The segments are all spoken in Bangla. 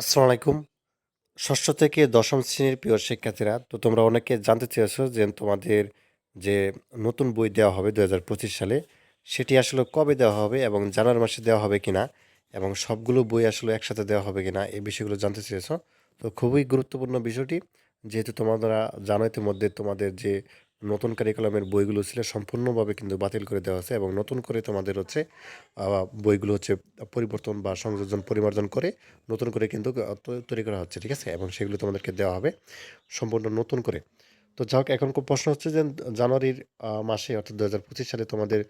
আসসালামু আলাইকুম। ষষ্ঠ থেকে দশম শ্রেণির প্রিয় শিক্ষার্থীরা, তো তোমরা অনেকে জানতে চেয়েছো যে তোমাদের যে নতুন বই দেওয়া হবে দু হাজার পঁচিশ সালে, সেটি আসলে কবে দেওয়া হবে এবং জানুয়ারি মাসে দেওয়া হবে কিনা এবং সবগুলো বই আসলে একসাথে দেওয়া হবে কিনা এই বিষয়গুলো জানতে চেয়েছো। তো খুবই গুরুত্বপূর্ণ বিষয়টি। যেহেতু তোমরা জানো, ইতিমধ্যে তোমাদের যে নতুন কারিকুলামের বইগুলো ছিল সম্পূর্ণভাবে কিন্তু বাতিল করে দেওয়া হয়েছে এবং নতুন করে তোমাদের হচ্ছে বইগুলো হচ্ছে পরিবর্তন বা সংযোজন, পরিমার্জন করে নতুন করে কিন্তু তৈরি করা হচ্ছে, ঠিক আছে? এবং সেগুলো তোমাদেরকে দেওয়া হবে সম্পূর্ণ নতুন করে। তো যাই হোক, এখন খুব প্রশ্ন হচ্ছে যে, জানুয়ারির মাসে অর্থাৎ দু হাজার পঁচিশ সালে তোমাদের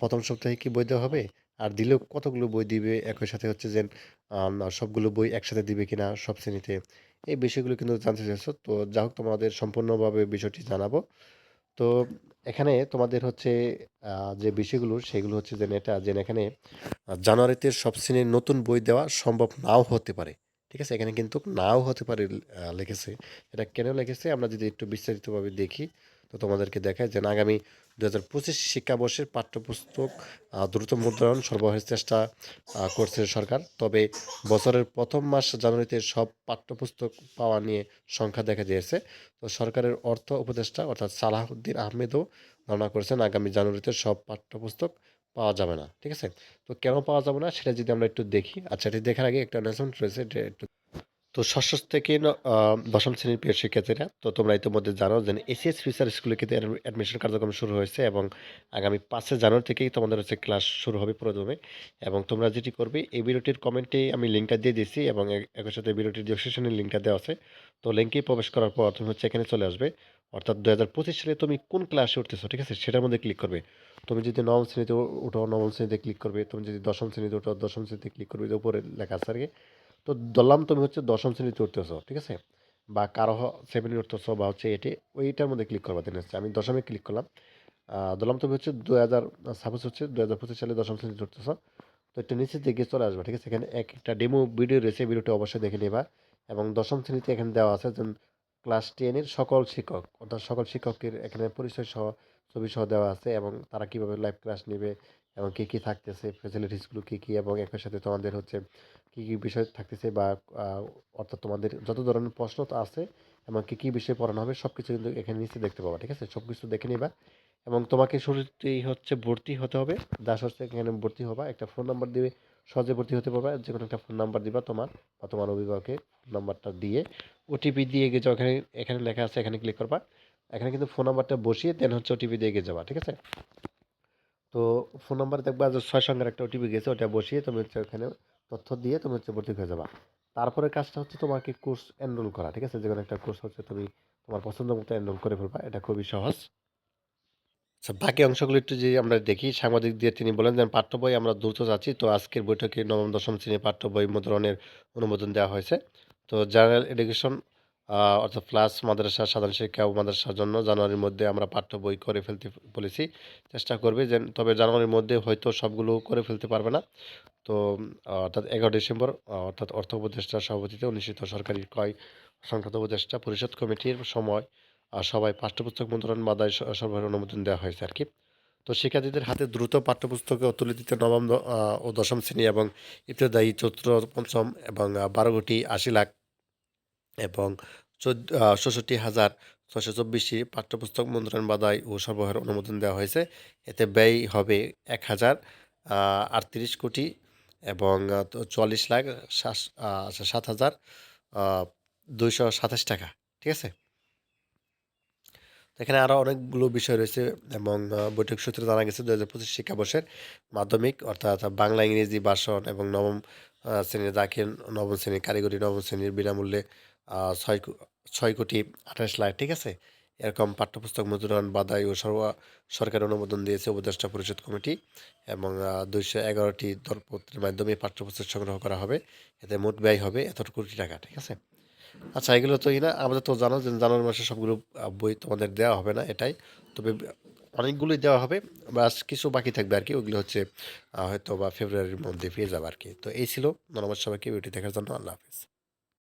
প্রথম সপ্তাহে কি বই দেওয়া হবে? আর দিলেও কতগুলো বই দিবে? একই সাথে হচ্ছে যে সবগুলো বই একসাথে দিবে কিনা সব শ্রেণীতে? এই বিষয়গুলো কিন্তু জানতে চাইছো। তো যা হোক, তোমাদের সম্পূর্ণভাবে বিষয়টি জানাব। তো এখানে তোমাদের হচ্ছে যে বিষয়গুলো, সেগুলো হচ্ছে যে এটা যেন এখানে জানুয়ারিতে সব শ্রেণির নতুন বই দেওয়া সম্ভব নাও হতে পারে। ঠিক আছে? এখানে কিন্তু নাও হতে পারে লিখেছে। এটা কেন লিখেছে? আমরা যদি একটু বিস্তারিতভাবে দেখি। তো তোমাদেরকে দেখায় যে আগামী দু হাজার পঁচিশ শিক্ষাবর্ষের পাঠ্যপুস্তক দ্রুত মুদ্রণ সরবরাহের চেষ্টা করছে সরকার। তবে বছরের প্রথম মাস জানুয়ারিতে সব পাঠ্যপুস্তক পাওয়া নিয়ে সংখ্যা দেখা দিয়েছে। তো সরকারের অর্থ উপদেষ্টা অর্থাৎ সালাহউদ্দিন আহমেদও ধারণা করেছেন আগামী জানুয়ারিতে সব পাঠ্যপুস্তক পাওয়া যাবে না। ঠিক আছে? তো কেন পাওয়া যাবে না সেটা যদি আমরা একটু দেখি। আচ্ছা এটি দেখার আগে একটা অ্যানাউন্সমেন্ট রয়েছে একটু তো ষষ্ঠ থেকে দশম শ্রেণির প্রিয় শিক্ষার্থীরা, তো তোমরা ইতিমধ্যে জানো যে এসিএস ফিচার স্কুলে কিন্তু অ্যাডমিশন কার্যক্রম শুরু হয়েছে এবং আগামী পাঁচে জানুয়ারি থেকেই তোমাদের হচ্ছে ক্লাস শুরু হবে প্রথমে। এবং তোমরা যেটি করবে, এই ভিডিওটির কমেন্টে আমি লিঙ্কটা দিয়ে দিয়েছি এবং একই সাথে ভিডিওটির ডিসক্রিপশনের লিঙ্কটা দেওয়া আছে। তো লিঙ্কে প্রবেশ করার পর তুমি হচ্ছে এখানে চলে আসবে। অর্থাৎ দু হাজার পঁচিশ সালে তুমি কোন ক্লাসে উঠতেছো, ঠিক আছে? সেটার মধ্যে ক্লিক করবে। তুমি যদি নবম শ্রেণীতে উঠো, নবম শ্রেণীতে ক্লিক করবে। তুমি যদি দশম শ্রেণীতে উঠো, দশম শ্রেণীতে ক্লিক করবে উপরে লেখা আছে আর কি। তো ধরলাম তুমি হচ্ছে দশম শ্রেণীতে উঠতেছো, ঠিক আছে? বা কারও সেভেনে উঠতেছো বা হচ্ছে এটি ওইটার মধ্যে ক্লিক করবা দিন হচ্ছে। আমি দশমে ক্লিক করলাম। ধরলাম তুমি হচ্ছে দু হাজার সাপোজ হচ্ছে দু হাজার পঁচিশ সালে দশম শ্রেণীতে উঠতেছো, তো একটু নিচের দিকে চলে আসবে, ঠিক আছে? এখানে এক একটা ডেমো ভিডিও রয়েছে ভিডিওটি অবশ্যই দেখে নেবা। এবং দশম শ্রেণীতে এখানে দেওয়া আছে যেমন ক্লাস টেনের সকল শিক্ষক, অর্থাৎ সকল শিক্ষকের এখানে পরিচয় সহ ছবি সহ দেওয়া আছে এবং তারা কীভাবে লাইভ ক্লাস নেবে এবং কী কী থাকতেছে ফেসিলিটিসগুলো কী কী এবং একই সাথে তোমাদের হচ্ছে কী কী বিষয় থাকতেছে বা অর্থাৎ তোমাদের যত ধরনের প্রশ্ন তো আছে এবং কী কী বিষয় পড়ানো হবে সব কিছু কিন্তু এখানে নিচে দেখতে পাবা, ঠিক আছে? সব কিছু দেখে নিবা এবং তোমাকে শুরুতেই হচ্ছে ভর্তি হতে হবে। দাস হচ্ছে এখানে ভর্তি হবা, একটা ফোন নাম্বার দিবে সহজে ভর্তি হতে পারবে যে কোনো একটা ফোন নাম্বার দিবা তোমার বা তোমার অভিভাবকের নাম্বারটা দিয়ে। ওটিপি দিয়ে গিয়ে যাও এখানে এখানে লেখা আছে, এখানে ক্লিক করবা। এখানে কিন্তু ফোন নাম্বারটা বসিয়ে দেন হচ্ছে ওটিপি দিয়ে গিয়ে যাবা, ঠিক আছে? তো ফোন নাম্বার দেখবা যে ছয় সঙ্গের একটা ওটিপি গেছে ওটা বসিয়ে তুমি হচ্ছে ওখানে তথ্য দিয়ে তুমি হচ্ছে ভর্তি হয়ে যাবা। তারপরে কাজটা হচ্ছে তোমাকে কোর্স এনরোল করা, ঠিক আছে? যে কোনো একটা কোর্স হচ্ছে তুমি তোমার পছন্দ মতো এনরোল করে ফেলবা, এটা খুবই সহজ। আচ্ছা বাকি অংশগুলো একটু যদি আমরা দেখি, সাংবাদিক দিয়ে তিনি বলেন যে, পাঠ্য বই আমরা দ্রুত যাচ্ছি। তো আজকের বৈঠকে নবম, দশম শ্রেণির পাঠ্য বই মুদ্রণের অনুমোদন দেওয়া হয়েছে। তো জেনারেল এডুকেশন অর্থাৎ প্লাস মাদ্রাসা সাধারণ শিক্ষা ও মাদ্রাসার জন্য জানুয়ারির মধ্যে আমরা পাঠ্য বই করে ফেলতে বলেছি। চেষ্টা করবে যে তবে জানুয়ারির মধ্যে হয়তো সবগুলো করে ফেলতে পারবে না। তো অর্থাৎ এগারো ডিসেম্বর অর্থাৎ অর্থ উপদেষ্টার সভাপতিতে অনুষ্ঠিত সরকারি ক্রয় সংক্রান্ত উপদেষ্টা পরিষদ কমিটির সময় সবাই পাঠ্যপুস্তক মুদ্রণ বাদায় সরবরাহের অনুমোদন দেওয়া হয়েছে আর কি তো শিক্ষার্থীদের হাতে দ্রুত পাঠ্যপুস্তকে তুলে দিতে নবম ও দশম শ্রেণি এবং ইত্যাদি চতুর্থ পঞ্চম এবং আহ, বারো কোটি আশি লাখ এবং চোদ্দ ষষট্টি হাজার ছশো চব্বিশটি পাঠ্যপুস্তক মুদ্রণ বাদায় ও সরবরাহের অনুমোদন দেওয়া হয়েছে। এতে ব্যয় হবে এক হাজার আটত্রিশ কোটি এবং চুয়াল্লিশ লাখ সাত আচ্ছা, হাজার দুইশো সাতাশ টাকা ঠিক আছে? এখানে আরও অনেকগুলো বিষয় রয়েছে এবং বৈঠক সূত্রে জানা গেছে দু হাজার পঁচিশ শিক্ষাবর্ষের মাধ্যমিক অর্থাৎ বাংলা ইংরেজি ভাষণ এবং নবম শ্রেণির দাখিল নবম শ্রেণির কারিগরি নবম শ্রেণির বিনামূল্যে ছয় ছয় কোটি আঠাশ লাখ, ঠিক আছে? এরকম পাঠ্যপুস্তক মুদ্রণ বাদাই ও সর্ব সরকার অনুমোদন দিয়েছে উপদেষ্টা পরিষদ কমিটি এবং দুইশো এগারোটি দরপত্রের মাধ্যমে পাঠ্যপুস্তক সংগ্রহ করা হবে। এতে মোট ব্যয় হবে এত কোটি টাকা, ঠিক আছে? আচ্ছা এগুলো তো না আমাদের তো জানো যে জানুয়ারি মাসে সবগুলো বই তোমাদের দেওয়া হবে না এটাই। তবে অনেকগুলোই দেওয়া হবে, বাস কিছু বাকি থাকবে আর কি ওগুলো হচ্ছে হয়তো বা ফেব্রুয়ারির মধ্যে পেয়ে যাবে আর কি তো এই ছিল, ধন্যবাদ সবাইকে, ভিডিওটি দেখার জন্য আল্লাহ হাফিজ।